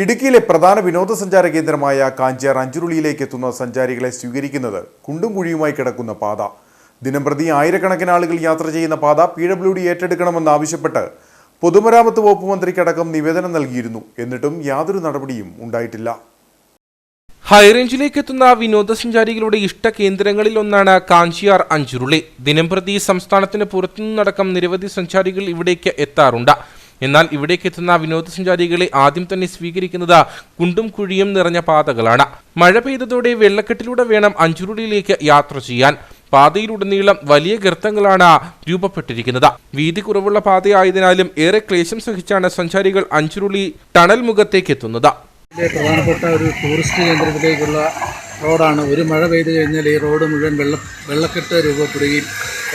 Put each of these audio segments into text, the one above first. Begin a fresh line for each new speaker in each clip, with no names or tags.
ഇടുക്കിയിലെ പ്രധാന വിനോദസഞ്ചാര കേന്ദ്രമായ കാഞ്ചിയാർ അഞ്ചുരുളിയിലേക്ക് എത്തുന്ന സഞ്ചാരികളെ സ്വീകരിക്കുന്നത് കുണ്ടും കുഴിയുമായി കിടക്കുന്ന പാത. ദിനംപ്രതി ആയിരക്കണക്കിന് ആളുകൾ യാത്ര ചെയ്യുന്ന പാത പി ഡബ്ല്യു ഡി ഏറ്റെടുക്കണമെന്നാവശ്യപ്പെട്ട് പൊതുമരാമത്ത് വകുപ്പ് മന്ത്രിക്കടക്കം നിവേദനം നൽകിയിരുന്നു. എന്നിട്ടും യാതൊരു നടപടിയും ഉണ്ടായിട്ടില്ല.
ഹൈറേഞ്ചിലേക്ക് എത്തുന്ന വിനോദസഞ്ചാരികളുടെ ഇഷ്ട കേന്ദ്രങ്ങളിൽ ഒന്നാണ് കാഞ്ചിയാർ അഞ്ചുരുളി. ദിനംപ്രതി സംസ്ഥാനത്തിന് പുറത്തുനിന്നടക്കം നിരവധി സഞ്ചാരികൾ ഇവിടേക്ക് എത്താറുണ്ട്. എന്നാൽ ഇവിടേക്ക് എത്തുന്ന വിനോദസഞ്ചാരികളെ ആദ്യം തന്നെ സ്വീകരിക്കുന്നത് കുണ്ടും കുഴിയും നിറഞ്ഞ പാതകളാണ്. മഴ പെയ്തതോടെ വെള്ളക്കെട്ടിലൂടെ വേണം അഞ്ചുരുളിയിലേക്ക് യാത്ര ചെയ്യാൻ. പാതയിലുടനീളം വലിയ ഗർത്തങ്ങളാണ് രൂപപ്പെട്ടിരിക്കുന്നത്. വീതി കുറവുള്ള പാതയായതിനാലും ഏറെ ക്ലേശം സഹിച്ചാണ് സഞ്ചാരികൾ അഞ്ചുരുളി ടണൽ മുഖത്തേക്ക് എത്തുന്നത്.
പ്രധാനപ്പെട്ട ഒരു ടൂറിസ്റ്റ് കേന്ദ്രത്തിലേക്കുള്ള റോഡാണ്. ഒരു മഴ പെയ്തു കഴിഞ്ഞാൽ ഈ റോഡ് മുഴുവൻ വെള്ള വെള്ളക്കെട്ട് രൂപപ്പെടുകയും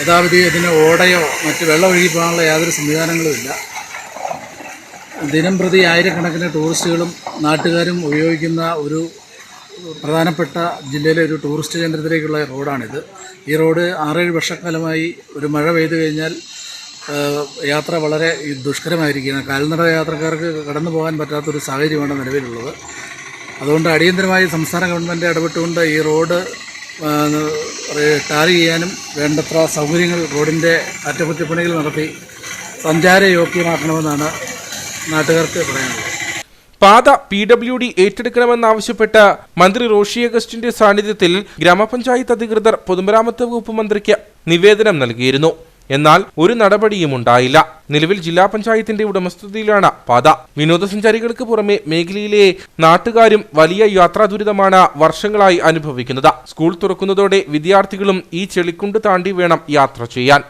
യഥാവിധി ഇതിന് ഓടയോ മറ്റ് വെള്ളം ഒഴുകി പോകാനുള്ള യാതൊരു സംവിധാനങ്ങളും ഇല്ല. ദിനം പ്രതി ആയിരക്കണക്കിന് ടൂറിസ്റ്റുകളും നാട്ടുകാരും ഉപയോഗിക്കുന്ന ഒരു പ്രധാനപ്പെട്ട ജില്ലയിലെ ഒരു ടൂറിസ്റ്റ് കേന്ദ്രത്തിലേക്കുള്ള റോഡാണിത്. ഈ റോഡ് ആറേഴ് വർഷക്കാലമായി ഒരു മഴ പെയ്തു കഴിഞ്ഞാൽ യാത്ര വളരെ ദുഷ്കരമായിരിക്കുകയാണ്. കാൽനട യാത്രക്കാർക്ക് കടന്നു പോകാൻ പറ്റാത്തൊരു സാഹചര്യമാണ് നിലവിലുള്ളത്. അതുകൊണ്ട് അടിയന്തരമായി സംസ്ഥാന ഗവൺമെന്റ് ഇടപെട്ടുകൊണ്ട് ഈ റോഡ് ടാർ ചെയ്യാനും വേണ്ടത്ര സൗകര്യങ്ങൾ റോഡിന്റെ അറ്റകുറ്റപ്പണികൾ നടത്തി സഞ്ചാരയോഗ്യമാക്കണമെന്നാണ് നാട്ടുകാർക്ക് പറയാനുള്ളത്.
പാത പി ഡബ്ല്യു ഡി ഏറ്റെടുക്കണമെന്നാവശ്യപ്പെട്ട് മന്ത്രി റോഷി അഗസ്റ്റിന്റെ സാന്നിധ്യത്തിൽ ഗ്രാമപഞ്ചായത്ത് അധികൃതർ പൊതുമരാമത്ത് വകുപ്പ് മന്ത്രിക്ക് നിവേദനം നൽകിയിരുന്നു. എന്നാൽ ഒരു നടപടിയും ഉണ്ടായില്ല. നിലവിൽ ജില്ലാ പഞ്ചായത്തിന്റെ ഉടമസ്ഥതയിലാണ് പാത. വിനോദസഞ്ചാരികൾക്ക് പുറമെ മേഖലയിലെ നാട്ടുകാരും വലിയ യാത്രാ ദുരിതമാണ് വർഷങ്ങളായി അനുഭവിക്കുന്നത്. സ്കൂൾ തുറക്കുന്നതോടെ വിദ്യാർത്ഥികളും ഈ ചെളിക്കുണ്ട് താണ്ടി വേണം യാത്ര ചെയ്യാൻ.